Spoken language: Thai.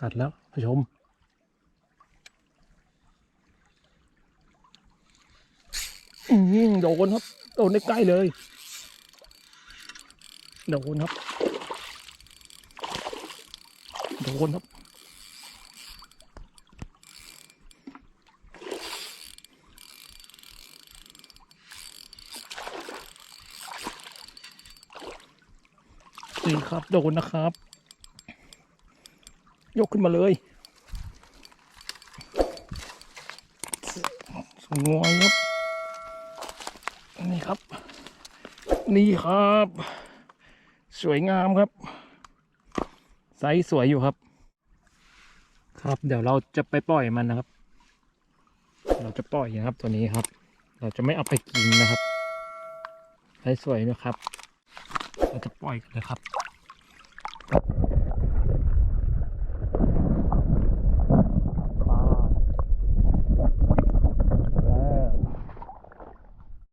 กัดแล้วผู้ชมอืมโดนครับ โดนได้ใกล้เลย โดนครับ โดนครับ นี่ครับ โดนนะครับ ยกขึ้นมาเลยสวยครับ นี่ครับ นี่ครับ สวยงามครับไซส์สวยอยู่ครับ ครับเดี๋ยวเราจะไปปล่อยมันนะครับ เราจะปล่อยนะครับตัวนี้ครับ เราจะไม่เอาไปกินนะครับไซส์สวยนะครับ เราจะปล่อยกันเลยครับ